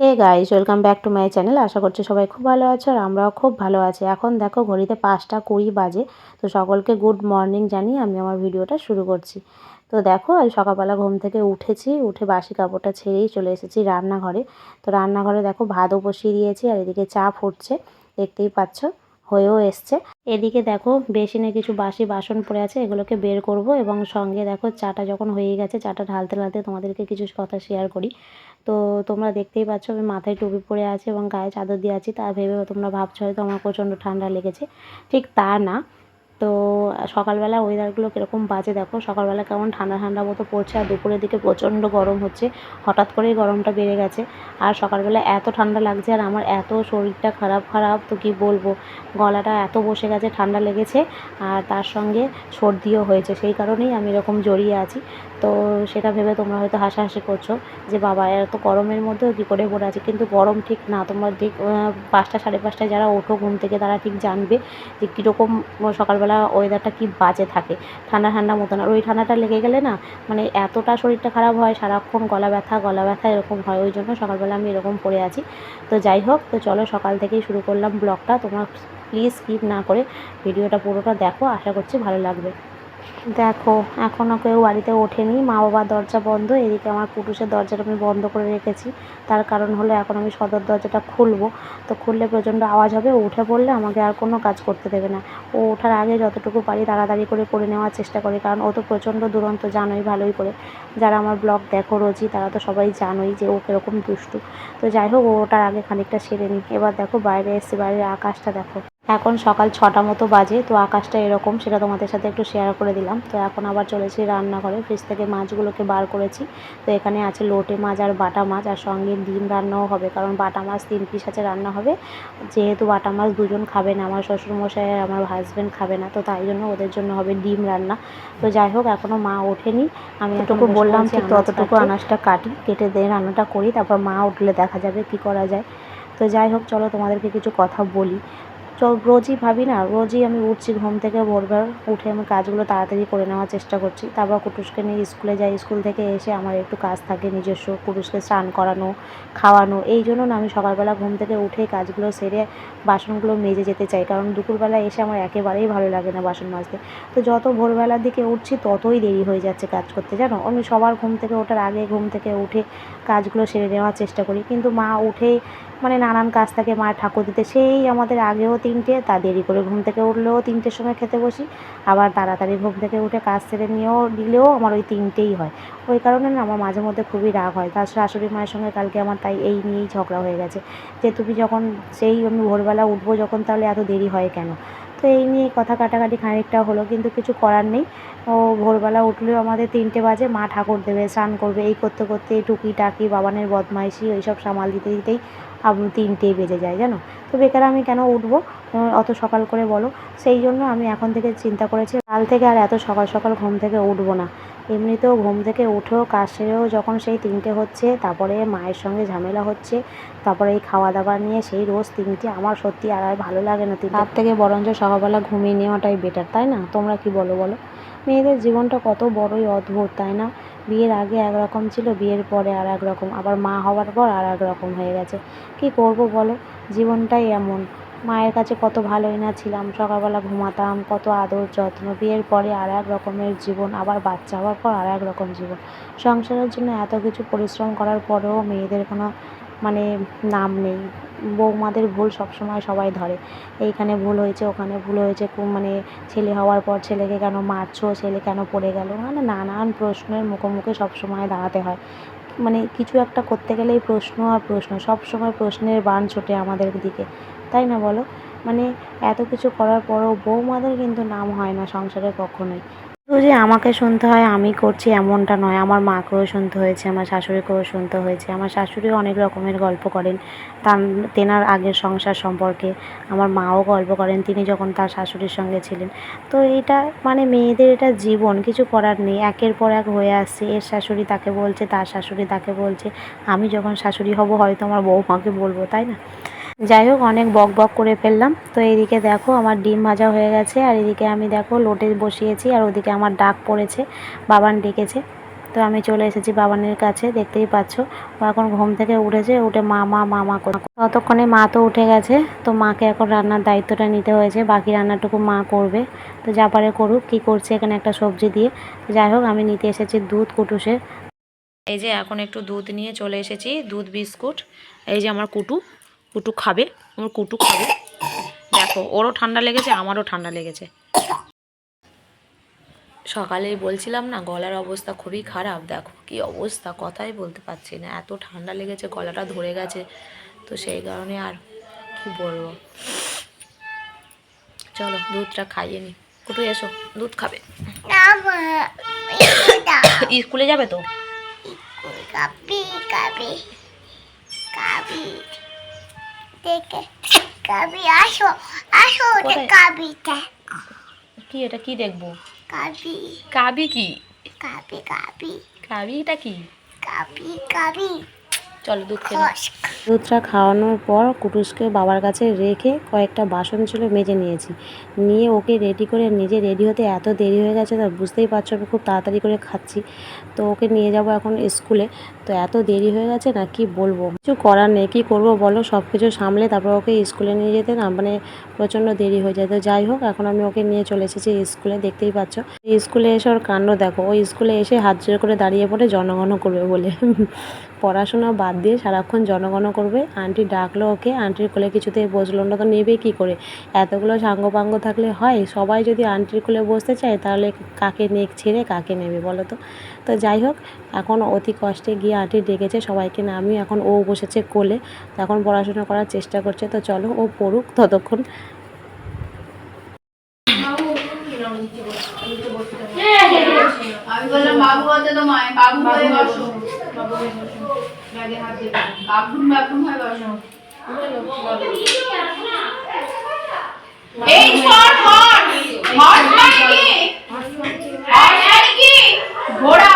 Hey guys welcome back to my channel আশা করছি সবাই খুব ভালো আছো আর আমরাও খুব ভালো আছি। এখন দেখো, ঘড়িতে পাঁচটা কুড়ি বাজে, তো সকলকে গুড মর্নিং জানিয়ে আমি আমার ভিডিওটা শুরু করছি। তো দেখো, আজ সকালবেলা ঘুম থেকে উঠেছি, উঠে বাসি কাপড়টা ছেড়েই চলে এসেছি রান্নাঘরে। তো রান্নাঘরে দেখো, ভাতও বসিয়ে দিয়েছি আর এদিকে চা ফুটছে, দেখতেই পাচ্ছ, হয়েও এসছে। এদিকে দেখো, বেসিনে কিছু বাসি বাসন পড়ে আছে, এগুলোকে বের করব এবং সঙ্গে দেখো, চাটা যখন হয়ে গেছে, চাটা ঢালতে ঢালতে তোমাদেরকে কিছু কথা শেয়ার করি। তো তোমরা দেখতেই পাচ্ছ আমি মাথায় টুপি পরে আছি এবং গায়ে চাদর দিয়ে আছি, তা ভেবে তোমরা ভাবছ হয়তো আমার প্রচণ্ড ঠান্ডা লেগেছে। ঠিক তা না। তো সকালবেলা ওয়েদারগুলো কীরকম বাজে দেখো? সকালবেলা কেমন ঠান্ডা ঠান্ডা মতো পড়ছে আর দুপুরের দিকে প্রচণ্ড গরম হচ্ছে। হঠাৎ করেই গরমটা বেড়ে গেছে। আর সকালবেলা এত ঠান্ডা লাগছে আর আমার এত শরীরটা খারাপ খারাপ, তো কি বলব? গলাটা এত বসে গেছে, ঠান্ডা লেগেছে আর তার সঙ্গে সর্দিও হয়েছে। সেই কারণেই আমি এরকম জড়িয়ে আছি। তো সেটা ভেবে তোমরা হয়তো হাসাহাসি করছ যে, বাবা এত গরমের মধ্যেও কী করে পড়ে আছে? কিন্তু গরম ঠিক না। তোমরা ঠিক পাঁচটা সাড়ে পাঁচটায় যারা ওঠো ঘুম থেকে, তারা ঠিক জানবে যে কীরকম সকালবেলা ওয়েদারটা কি বাজে থাকে। ঠান্ডা ঠান্ডা মতন। আর ওই ঠান্ডাটা লেগে গেলে না মানে এতটা শরীরটা খারাপ হয়, সারাক্ষণ গলা ব্যথা গলা ব্যথা এরকম হয়, ওই জন্য সকালবেলা আমি এরকম পড়ে আছি। তো যাই হোক, তো চলো সকাল থেকেই শুরু করলাম ব্লগটা তোমার প্লিজ স্কিপ না করে ভিডিওটা পুরোটা দেখো, আশা করছি ভালো লাগবে। দেখো এখনও কেউ বাড়িতে ওঠেনি। মা বাবার দরজা বন্ধ, এদিকে আমার পুটুসের দরজাটা আমি বন্ধ করে রেখেছি। তার কারণ হলো এখন আমি সদর দরজাটা খুলবো। তো খুললে প্রচণ্ড আওয়াজ হবে উঠে পড়লে আমাকে আর কোনো কাজ করতে দেবে না। ও ওঠার আগে যতটুকু পারি তাড়াতাড়ি করে করে নেওয়ার চেষ্টা করি, কারণ ও তো প্রচণ্ড দুরন্ত, জানোই ভালোই করে। যারা আমার ব্লগ দেখো রোজই, তারা তো সবাই জানোই যে ও কীরকম দুষ্টু। তো যাই হোক, ও ওটার আগে খানিকটা সেরে নিই। এবার দেখো বাইরে এসে বাইরের আকাশটা দেখো। এখন সকাল ছটা মতো বাজে তো আকাশটা এরকম সেটা তোমাদের সাথে একটু শেয়ার করে দিলাম। তো এখন আবার চলেছি রান্নাঘরে ফ্রিজ থেকে মাছগুলোকে বার করেছি। তো এখানে আছে লোটে মাছ আর বাটা মাছ আর সঙ্গে ডিম রান্নাও হবে কারণ বাটা মাছ তিন পিস আছে রান্না হবে। যেহেতু বাটা মাছ দুজন খাবে না আমার শ্বশুরমশাই আর আমার হাজব্যান্ড খাবে না তো তাই জন্য ওদের জন্য হবে ডিম রান্না। তো যাই হোক এখনও মা ওঠেনি। আমি এতটুকু বললাম ঠিক ততটুকু আনাজটা কাটি কেটে দিয়ে রান্নাটা করি তারপর মা উঠলে দেখা যাবে কি করা যায়। তো যাই হোক চলো তোমাদেরকে কিছু কথা বলি। রোজই ভাবি না, রোজই আমি উঠছি ঘুম থেকে ভোরবার উঠে আমি কাজগুলো তাড়াতাড়ি করে নেওয়ার চেষ্টা করছি। তারপর কুটুসকে নিয়ে স্কুলে যাই, স্কুল থেকে এসে আমার একটু কাজ থাকে নিজস্ব, কুটুসকে স্নান করানো, খাওয়ানো, এই জন্য না আমি সকালবেলা ঘুম থেকে উঠে কাজগুলো সেরে বাসনগুলো মেজে যেতে চাই। কারণ দুপুরবেলা এসে আমার একেবারেই ভালো লাগে না বাসন মাজতে। তো যত ভোরবেলার দিকে উঠছি, ততই দেরি হয়ে যাচ্ছে কাজ করতে, জানো? আমি সবার ঘুম থেকে ওঠার আগে ঘুম থেকে উঠে কাজগুলো সেরে নেওয়ার চেষ্টা করি। কিন্তু মা উঠে মানে নানান কাজ থাকে মায়ের ঠাকুর দিতে। সেই আমাদের আগেও তিনটে, তা দেরি করে ঘুম থেকে উঠলেও তিনটের সময় খেতে বসি। আবার তাড়াতাড়ি ঘুম থেকে উঠে কাজ সেরে নিয়েও দিলেও আমার ওই তিনটেই হয়। ওই কারণে না আমার মাঝে মধ্যে খুবই রাগ হয়। তার শাশুড়ি মায়ের সঙ্গে কালকে আমার তাই এই নিয়েই ঝগড়া হয়ে গেছে। যে তুমি যখন সেই আমি ভোরবেলা উঠবো যখন তাহলে এত দেরি হয় কেন? তো এই নিয়ে কথা কাটাকাটি খানিকটা হলো, কিন্তু কিছু করার নেই। ও ভোরবেলা উঠলেও আমাদের তিনটে বাজে, মা ঠাকুর দেবে, স্নান করবে। এই করতে করতে টুকি টাকি বাবানের বদমাইশি, ওইসব সামাল দিতে দিতেই তিনটেই বেজে যায়, জানো? তো বেকার আমি কেন উঠবো? অত সকাল করে বলো। সেই জন্য আমি এখন থেকে চিন্তা করেছি, কাল থেকে আর এত সকাল সকাল ঘুম থেকে উঠবো না। এমনিতেও ঘুম থেকে উঠেও কাজ সেরেও যখন সেই তিনটে হচ্ছে, তারপরে মায়ের সঙ্গে ঝামেলা হচ্ছে, তারপরে এই খাওয়া দাওয়া নিয়ে সেই রোজ তিনটে আমার সত্যি আর আর ভালো লাগে না তার থেকে বরঞ্চ সকালবেলা ঘুমিয়ে নেওয়াটাই বেটার তাই না? তোমরা কি বলো বলো? মেয়েদের জীবনটা কত বড়ই অদ্ভুত, তাই না? বিয়ের আগে একরকম ছিল, বিয়ের পরে আর এক রকম আবার মা হওয়ার পর আর এক রকম হয়ে গেছে। কী করব বলো? জীবনটাই এমন। মায়ের কাছে কত ভালোই না ছিলাম। সকালবেলা ঘুমাতাম, কত আদর যত্ন। বিয়ের পরে আর এক রকমের জীবন, আবার বাচ্চা হওয়ার পর আর এক রকম জীবন। সংসারের জন্য এত কিছু পরিশ্রম করার পরেও মেয়েদের কোনো মানে নাম নেই। বৌমাদের ভুল সবসময় সবাই ধরে। এইখানে ভুল হয়েছে, ওখানে ভুল হয়েছে মানে ছেলে হওয়ার পর ছেলেকে কেন মারছো, ছেলে কেন পড়ে গেল? মানে নানান প্রশ্নের মুখোমুখি সবসময় দাঁড়াতে হয়। মানে কিছু একটা করতে গেলেই প্রশ্ন আর প্রশ্ন সব সময় প্রশ্নের বান ছোটে আমাদের দিকে। তাই না বলো? মানে এত কিছু করার পরও বৌমাদের কিন্তু নাম হয় না সংসারে কখনোই শুধু যে আমাকে শুনতে হয়, আমি করছি এমনটা নয়। আমার মাকেও শুনতে হয়েছে, আমার শাশুড়িকেও শুনতে হয়েছে। আমার শাশুড়িও অনেক রকমের গল্প করেন। তার, তেনার আগের সংসার সম্পর্কে। আমার মাও গল্প করেন, তিনি যখন তার শাশুড়ির সঙ্গে ছিলেন। তো এটা মানে মেয়েদের এটা জীবন, কিছু করার নেই। একের পর এক হয়ে আসছে। এর শাশুড়ি তাকে বলছে, তার শাশুড়ি তাকে বলছে, আমি যখন শাশুড়ি হব, হয়তো আমার বৌমাকে বলব, তাই না? যাই হোক, অনেক বক বক করে ফেললাম। তো এইদিকে দেখো আমার ডিম ভাজা হয়ে গেছে, আর এদিকে আমি দেখো লোটে বসিয়েছি, আর ওদিকে আমার ডাক পড়েছে, বাবান ডেকেছে। তো আমি চলে এসেছি বাবানের কাছে, দেখতেই পাচ্ছ। ও এখন ঘুম থেকে উঠেছে, উঠে মা মা মামা করে ততক্ষণে মা তো উঠে গেছে, তো মাকে এখন রান্নার দায়িত্বটা নিতে হয়েছে, বাকি রান্নাটুকু মা করবে। তো যা পারে করুক, কী করছে এখানে একটা সবজি দিয়ে। যাই হোক, আমি নিতে এসেছি দুধ কুটুসের। এই যে এখন একটু দুধ নিয়ে চলে এসেছি, দুধ বিস্কুট, এই যে আমার কুটু। কুটু খাবে আমার কুটু খাবে। দেখো, ওরও ঠান্ডা লেগেছে, আমারও ঠান্ডা লেগেছে। সকালেই বলছিলাম না, গলার অবস্থা খুবই খারাপ। দেখো কি অবস্থা, কথাই বলতে পারছি না। এত ঠান্ডা লেগেছে, গলাটা ধরে গেছে। তো সেই কারণে আর কি বলব? চলো, দুধটা খাইয়ে নি। কুটু, এসো, দুধ খাবে। স্কুলে যাবে তো? দেখে কাবি আসো আসো ওটা কাপিটা কি এটা কি দেখব? কাবি। কাবি কি? কাপি কাপি কাবিটা কি? কাপি কাপি চলো দুধ খেয়ে দুধটা খাওয়ানোর পর কুটুসকে বাবার কাছে রেখে কয়েকটা বাসন ছিল মেজে নিয়েছি। নিয়ে ওকে রেডি করে নিজে রেডি হতে এত দেরি হয়ে গেছে তো বুঝতেই পারছ আমি খুব তাড়াতাড়ি করে খাচ্ছি। তো ওকে নিয়ে যাব এখন স্কুলে। তো এত দেরি হয়ে গেছে না কি বলব? কিছু করার নেই কী করব বলো? সব কিছু সামলে তারপর ওকে স্কুলে নিয়ে যেতে না মানে প্রচণ্ড দেরি হয়ে যায়। তো যাই হোক এখন আমি ওকে নিয়ে চলে এসেছি স্কুলে দেখতেই পাচ্ছ। স্কুলে এসে ওর কাণ্ড দেখো। ওই স্কুলে এসে হাত জোর করে দাঁড়িয়ে পড়ে জনগণ করবে বলে। পড়াশোনা বাদ দিয়ে সারাক্ষণ জনগণ করবে। আন্টি ডাকলো ওকে, আন্টির কোলে কিছুতেই বসল না, তো নেবে কী করে? এতগুলো সাঙ্গপাঙ্গ থাকলে হয়? সবাই যদি আন্টির কোলে বসতে চায়, তাহলে কাকে নেক ছেড়ে কাকে নেবে বলো তো? তো যাই হোক, এখন অতি কষ্টে গিয়ে আন্টি ডেকেছে সবাইকে নামিয়ে এখন ও বসেছে কোলে। এখন পড়াশোনা করার চেষ্টা করছে, তো চলো ও পড়ুক ততক্ষণ আমি বললাম বাবু হতে তো মায় বাবু হয়ে বসো ব্যাগে হাত দিয়ে বাথরুম বাথরুম হয়ে বসো এই শর্ট হট হট মানে হট মানে কি? ঘোড়া।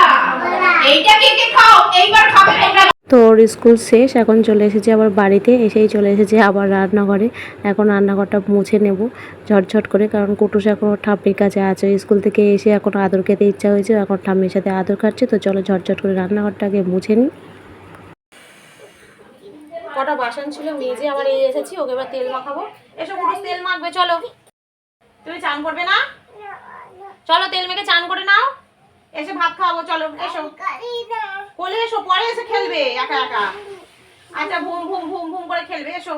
এইটা কে কে খাও? এইবার খাবে তোমরা। তো ওর স্কুল শেষ এখন চলে এসেছি আবার বাড়িতে এসেই চলে এসেছি আবার রান্নাঘরে। এখন রান্নাঘরটা মুছে নেব ঝটঝট করে কারণ কুটুস এখন ওর ঠাম্মির কাছে আছে। স্কুল থেকে এসে এখন আদর খেতে ইচ্ছা হয়েছে এখন ঠাম্মির সাথে আদর খাচ্ছে তো চলো ঝটঝট করে রান্নাঘরটাকে মুছে নিই। কটা বাসন ছিল মেজে আবার এই এসেছি ওকে এবার তেল মাখাবো। এসো কুটুস তেল মাখবে চলো। তুমি চান করবে না? চলো তেল মেখে চান করে নাও। এসে ভাত খাওয়াবো চলো এসো। কোলে এসো পরে এসে খেলবে একা একা। আচ্ছা ভুম ভুম ভুম ভুম করে খেলবে এসো।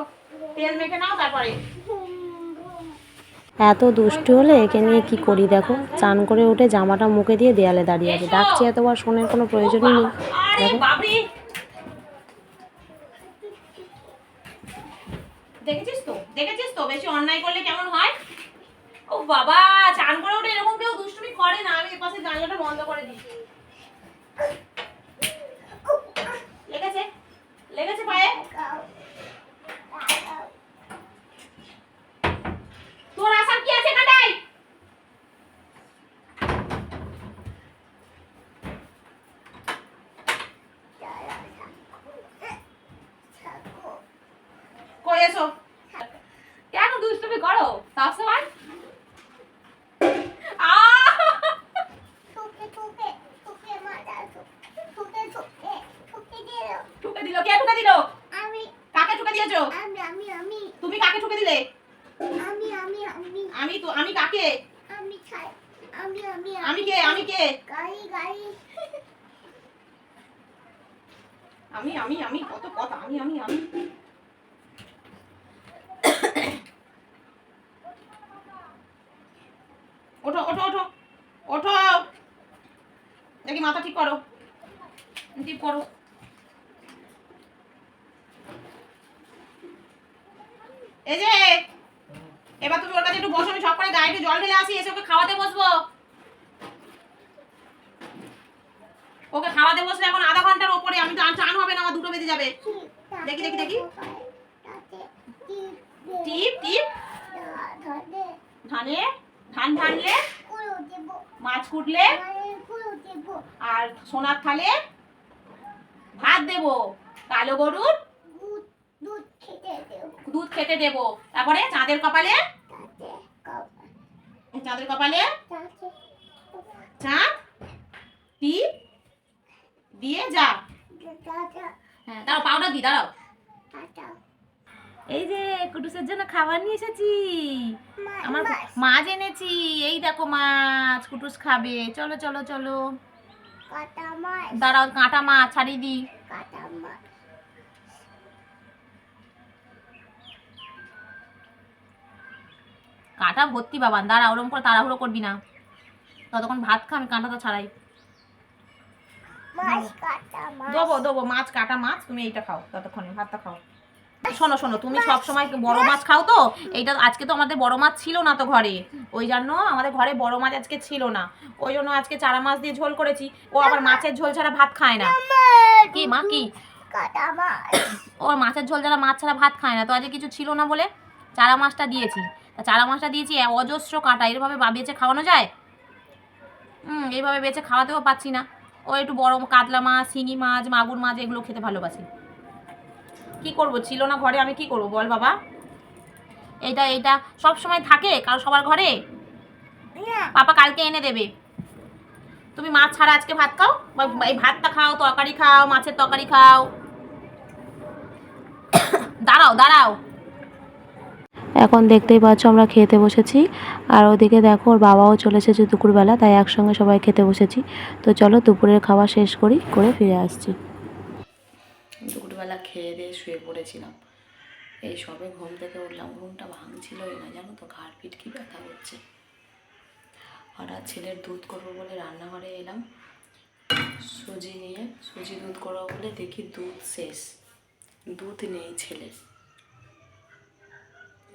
তেল মেখে নাও তারপরে। এত দুষ্টু হলে একে নিয়ে কি করি দেখো? চান করে উঠে জামাটা মুখে দিয়ে দেয়ালে দাঁড়িয়ে আছে। ডাকছি এতবার শোনের কোনো প্রয়োজনই নেই। দেখো বাবরি দেখেছিস তো? দেখেছিস তো? বেশি অন্যায় করলে কেমন হয়? ও বাবা, চান করে ওঠে এরকম কেউ দুষ্টুমি করে না। আমি এপাশে জানলাটা বন্ধ করে দিই লেগেছে? লেগেছে পায়ে তোর আসার কি আছে কাটাই কই এসো কেন দুষ্টুমি করো সবসময় আহ! ঠুকে ঠুকে ঠুকে মারা ঠুকে ঠুকে ঠুকে দিল ঠুকে দিল কে ঠুকে দিল আমি কাকে ঠুকে দিয়েছ আমি আমি আমি তুমি কাকে ঠুকে দিলে? আমি আমি আমি। আমি তো আমি কাকে? আমি আমি আমি আমি কে আমি কে? গাড়ি গাড়ি আমি আমি আমি কত কথা? আমি আমি আমি। ওঠো ওঠো ওঠো। ওঠো। দেখি মাথা ঠিক করো। ঠিক করো। এই যে এবার তুমি ওর কাছে একটু বসো আমি সব করে গায়ে জল ঢেলে আসি এসে ওকে খাওয়াতে বসবো। ওকে খাওয়াতে বসলে এখন আধা ঘণ্টার ওপরে আমি তো চান হবে না আমার দুটো বেজে যাবে। দেখি, দেখি, দেখি। টিপ টিপ। ধানে ধান ভানলে মাছ কুটলে আর সোনার থালে ভাত দেব কালো গরুর দুধ খেতে দেব। তারপরে চাঁদের কপালে? চাঁদের কপালে? চাঁদ টিপ দিয়ে যা। হ্যাঁ দাঁড়াও পাউডার দি দাঁড়াও। এই যে কুটুসের জন্য খাবার নিয়ে এসেছি। আমার মাছ এনেছি। এই দেখো মাছ কুটুস খাবে। চলো চলো চলো। দাঁড়াও কাঁটা মাছ ছাড়িয়ে দি কাঁটা ভর্তি বাবা দাঁড়া ওরকম করে তাড়াহুড়ো করবি না। ততক্ষণ ভাত খা আমি কাঁটাটা ছাড়াই। মাছ কাটা মাছ। দেবো দেবো মাছ কাটা মাছ তুমি এইটা খাও ততক্ষণে ভাতটা খাও। শোনো শোনো তুমি সব সময় বড় মাছ খাও তো এইটা আজকে তো আমাদের বড় মাছ ছিল না তো ঘরে। ওই জন্য আমাদের ঘরে বড় মাছ আজকে ছিল না। ওই জন্য আজকে চারা মাছ দিয়ে ঝোল করেছি ও আবার মাছের ঝোল ছাড়া ভাত খায় না। কি মা কি? কাটা মাছ। ও মাছের ঝোল ছাড়া মাছ ছাড়া ভাত খায় না তো আজকে কিছু ছিল না বলে চারা মাছটা দিয়েছি। চারা মাছটা দিয়েছি অজস্র কাঁটা এরভাবে বেচে খাওয়ানো যায়? হুম এইভাবে বেচে খাওয়াতেও পাচ্ছি না। ও একটু বড় কাতলা মাছ শিঙি মাছ মাগুর মাছ এগুলো খেতে ভালোবাসি। কি করব ছিল না ঘরে আমি কি করব বল বাবা। এইটা এইটা সব সময় থাকে কারও সবার ঘরে? পাপা কালকে এনে দেবে। তুমি মাছ ছাড়া আজকে ভাত খাও? বা এই ভাতটা খাও তরকারি খাও মাছের তরকারি খাও। দাঁড়াও দাঁড়াও। এখন দেখতেই পাচ্ছ আমরা খেতে বসেছি। আর ওদিকে দেখো, ওর বাবাও চলে এসেছে দুপুরবেলা, তাই একসঙ্গে সবাই খেতে বসেছি। তো চলো দুপুরের খাওয়া শেষ করি, করে ফিরে আসছি। দুপুরবেলা খেয়ে দিয়ে শুয়ে পড়েছিলাম। এই সবে ঘুম থেকে উঠলাম, ঘুমটা ভাঙছিলই না, জানো তো, ঘাড় পিট কি ব্যথা করছে। হঠাৎ ছেলের দুধ করব বলে রান্নাঘরে এলাম। সুজি নিয়ে, সুজি দুধ করব বলে দেখি দুধ শেষ। দুধ নেই ছেলের।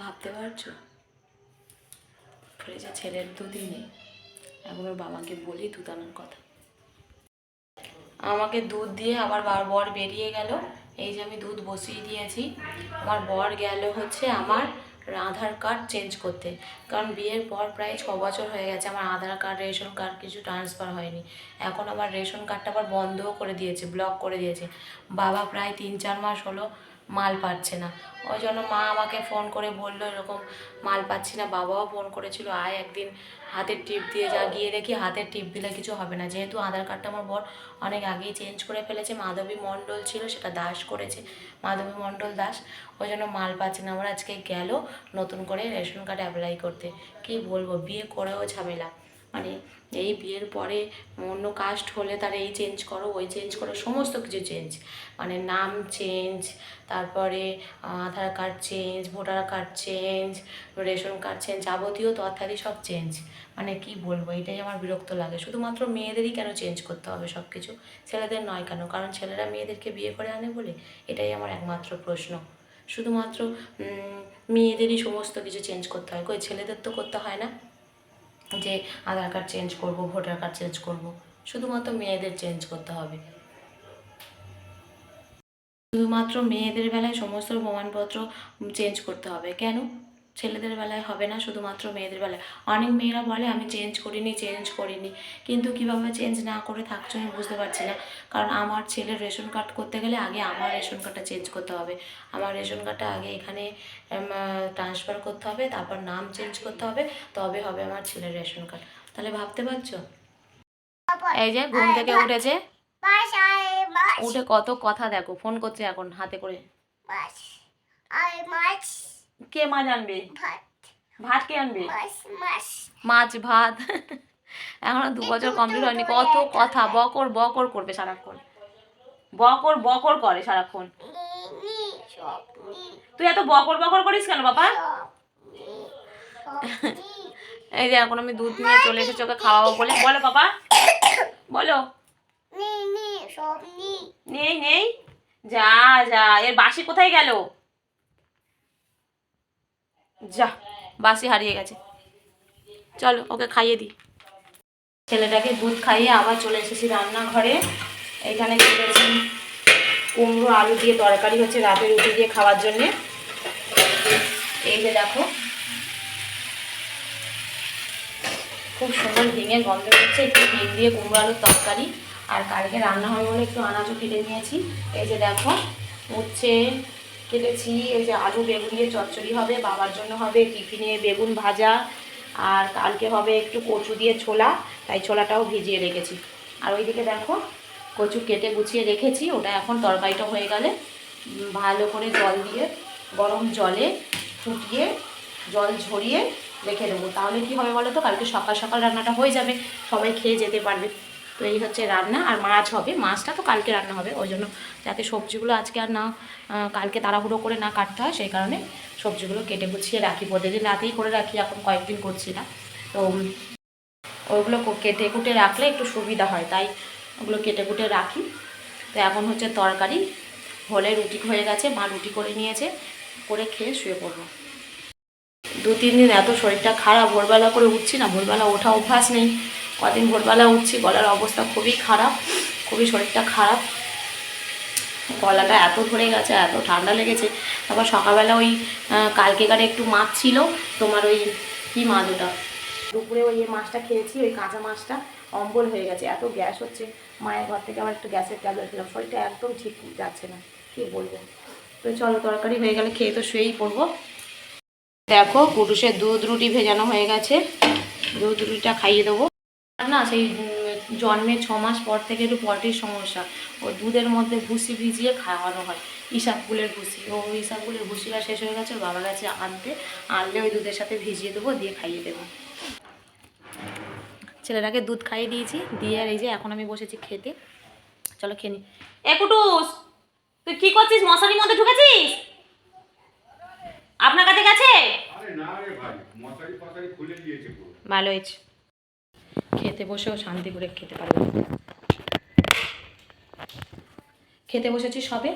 ভাবতে পারছ? ফ্রিজে ছেলের দুধই নেই এখন বাবাকে বলি দুধ কথা। আমাকে দুধ দিয়ে আমার বার বর বেরিয়ে গেল। এই যে আমি দুধ বসিয়ে দিয়েছি। আমার বর গেল হচ্ছে আমার আধার কার্ড চেঞ্জ করতে। কারণ বিয়ের পর প্রায় ছ বছর হয়ে গেছে আমার আধার কার্ড, রেশন কার্ড কিছু ট্রান্সফার হয়নি। এখন আমার রেশন কার্ডটা আবার বন্ধও করে দিয়েছে ব্লক করে দিয়েছে। বাবা প্রায় তিন চার মাস হলো মাল পাচ্ছে না। ওই জন্য মা আমাকে ফোন করে বলল এরকম মাল পাচ্ছি না। বাবাও ফোন করেছিল, আয় একদিন হাতের টিপ দিয়ে যা, গিয়ে দেখি হাতের টিপ দিলে কিছু হবে না। যেহেতু আধার কার্ডটা আমার বর অনেক আগেই চেঞ্জ করে ফেলেছে, মাধবী মণ্ডল ছিল, সেটা দাস করেছে, মাধবী মণ্ডল দাস। ওই জন্য মাল পাচ্ছে না। আমরা আজকে গেল নতুন করে রেশন কার্ড অ্যাপ্লাই করতে। কি বলব, বিয়ে করেও ঝামেলা। মানে এই বিয়ের পরে অন্য কাস্ট হলে তার এই চেঞ্জ করো, ওই চেঞ্জ করো, সমস্ত কিছু চেঞ্জ মানে নাম চেঞ্জ তারপরে Aadhaar card change voter card change ration card change যাবতীয় তথ্যাদি সব চেঞ্জ মানে কি বলব, এটাই আমার বিরক্ত লাগে। শুধুমাত্র মেয়েদেরই কেন চেঞ্জ করতে হবে সব কিছু ছেলেদের নয় কেন? কারণ ছেলেরা মেয়েদেরকে বিয়ে করে আনে বলে? এটাই আমার একমাত্র প্রশ্ন। শুধুমাত্র মেয়েদেরই সমস্ত কিছু চেঞ্জ করতে হয়। কই, ছেলেদের তো করতে হয় না? যে আধার কার্ড চেঞ্জ করব, ভোটার কার্ড চেঞ্জ করব, শুধুমাত্র মেয়েদের চেঞ্জ করতে হবে। শুধুমাত্র মেয়েদের বেলায় সমস্ত প্রমাণপত্র চেঞ্জ করতে হবে। কেন? ছেলেদের বেলায় হবে না শুধুমাত্র মেয়েদের বেলায়। অনেক মেয়েরা বলে আমি চেঞ্জ করিনি চেঞ্জ করিনি। কিন্তু কীভাবে চেঞ্জ না করে থাকছো আমি বুঝতে পারছি না। কারণ আমার ছেলের রেশন কার্ড করতে গেলে আগে আমার রেশন কার্ডটা চেঞ্জ করতে হবে। আমার রেশন কার্ডটা আগে এখানে ট্রান্সফার করতে হবে তারপর নাম চেঞ্জ করতে হবে তবে হবে আমার ছেলের রেশন কার্ড। তাহলে ভাবতে পারছ? এই যে ঘুম থেকে উঠেছে। উঠে কত কথা দেখো ফোন করছে এখন হাতে করে। মাছ কে মাছ আনবে? ভাত। কে আনবে? মাছ ভাত। এখনও দু বছর কমপ্লিট হয়নি। কত কথা বকর বকর করবে সারাক্ষণ। বকর বকর করে সারাক্ষণ। তুই এত বকর বকর করিস কেন বাবা? এই যে এখন আমি দুধ নিয়ে চলে এসেছি ওকে খাওয়াবো বলে। বলো বাবা। বলো। নেই নেই। যা যা। এর বাসি কোথায় গেল? যা, বাসি হারিয়ে গেছে। চলো, ওকে খাইয়ে দিই। ছেলেটাকে দুধ খাইয়ে আবার চলে এসেছি রান্নাঘরে। এখানে কুমড়ো, আলু দিয়ে তরকারি হচ্ছে রাতে রুটি দিয়ে খাওয়ার জন্যে। এই যে দেখো। খুব সুন্দর ভেঙে গন্ধ হচ্ছে, একটু হিং দিয়ে কুমড়ো, আলুর তরকারি। আর কালকে রান্না হবে বলে একটু আনাজও কেটে নিয়েছি। এই যে দেখো, উচ্ছে কেটেছি, এই যে আলু বেগুন দিয়ে চচ্চড়ি হবে, বাবার জন্য হবে টিফিনে বেগুন ভাজা, আর কালকে হবে একটু কচু দিয়ে ছোলা, তাই ছোলাটাও ভিজিয়ে রেখেছি। আর ওইদিকে দেখো, কচু কেটে গুছিয়ে রেখেছি, ওটা এখন তরকারিটা হয়ে গেলে ভালো করে জল দিয়ে, গরম জলে ফুটিয়ে, জল ঝরিয়ে রেখে দেবো। তাহলে কি হবে বলো তো, কালকে সকাল সকাল রান্নাটা হয়ে যাবে, সবাই খেয়ে যেতে পারবে। তো এই হচ্ছে রান্না আর মাছ হবে। মাছটা তো কালকে রান্না হবে ওই জন্য যাতে সবজিগুলো আজকে আর না কালকে তাড়াহুড়ো করে না কাটতে হয় সেই কারণে সবজিগুলো কেটে গুছিয়ে রাখি। প্রতিদিন রাতেই করে রাখি এখন কয়েকদিন করছি না। তো উম, ওইগুলো কেটে কুটে রাখলে একটু সুবিধা হয় তাই ওগুলো কেটে কুটে রাখি। তো এখন হচ্ছে তরকারি হলে রুটি হয়ে গেছে মা রুটি করে নিয়েছে করে খেয়ে শুয়ে পড়ব। দু তিন দিন এত শরীরটা খারাপ ভোরবেলা করে উঠছি না ভোরবেলা ওঠা অভ্যাস নেই। কদিন ভোরবেলা উঠছি, গলার অবস্থা খুবই খারাপ, খুবই শরীরটা খারাপ। গলাটা এত ধরে গেছে, এত ঠান্ডা লেগেছে। তারপর সকালবেলা ওই কালকেকারে একটু মাছ ছিল, তোমার ওই কী মাছ ওটা? দুপুরে ওই মাছটা খেয়েছি, ওই কাঁচা মাছটা, অম্বল হয়ে গেছে, এত গ্যাস হচ্ছে। মায়ের ঘর থেকে আবার একটু গ্যাসের ট্যাবলেট খেলাম, শরীরটা একদম ঠিক যাচ্ছে না, কী বলব? তো চলো, তরকারি হয়ে গেলে খেয়ে তো শুয়েই পড়ব। দেখো, কুটুসের দুধ রুটি ভেজানো হয়ে গেছে, দুধ রুটিটা খাইয়ে দেবো। না সেই জন্মের ছ মাস পর থেকে একটু পটির সমস্যা। ও দুধের মধ্যে ভুসি ভিজিয়ে খাওয়ানো হয়। ইসাবগুলের ভুসি। ও ইসাবগুলের ভুসিটা শেষ হয়ে গেছে ওর বাবা গেছে আনতে। আনলে ওই দুধের সাথে ভিজিয়ে দেবো দিয়ে খাইয়ে দেবো। ছেলেটাকে দুধ খাইয়ে দিয়েছি দিয়ে আর এই যে এখন আমি বসেছি খেতে। চলো খেয়ে নি। এ কুটুস তুই কি করছিস? মশারির মধ্যে ঢুকেছিস? আপনার কাছে গেছে? ভালো হয়েছে। খেতে বসেও শান্তি করে খেতে পারবে খেতে বসেছি সবে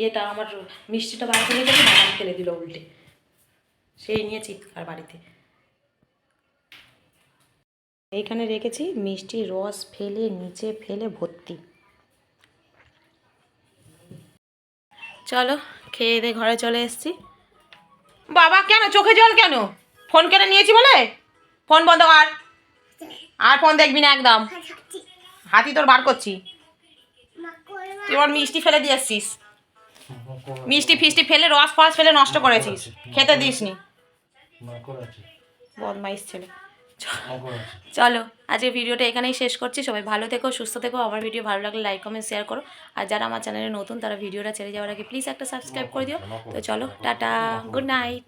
ইয়েটা আমার মিষ্টিটা বার করে গেছে বাগান ফেলে দিল উল্টে। সেই নিয়ে চিৎকার বাড়িতে। এইখানে রেখেছি মিষ্টির রস ফেলে, নিচে ফেলে, ভর্তি। চলো, খেয়ে দিয়ে ঘরে চলে এসেছি। বাবা, কেন? চোখে জল কেন? ফোন কেন নিয়েছি বলে? ফোন বন্ধ কর। আর ফোন দেখবি না একদম। হাতি। তোর বার করছি। তুই আমার মিষ্টি ফেলে দিয়ে আসছিস। মিষ্টি ফিষ্টি ফেলে রস ফস ফেলে নষ্ট করেছিস। খেতে দিসনি। বদমাইশ ছেলে। চলো আজকে ভিডিওটা এখানেই শেষ করছি। সবাই ভালো থেকো সুস্থ থেকো। আমার ভিডিও ভালো লাগলে লাইক কমেন্ট শেয়ার করো। আর যারা আমার চ্যানেলে নতুন তারা ভিডিওটা ছেড়ে যাওয়ার আগে প্লিজ একটা সাবস্ক্রাইব করে দিও। তো চলো টাটা গুড নাইট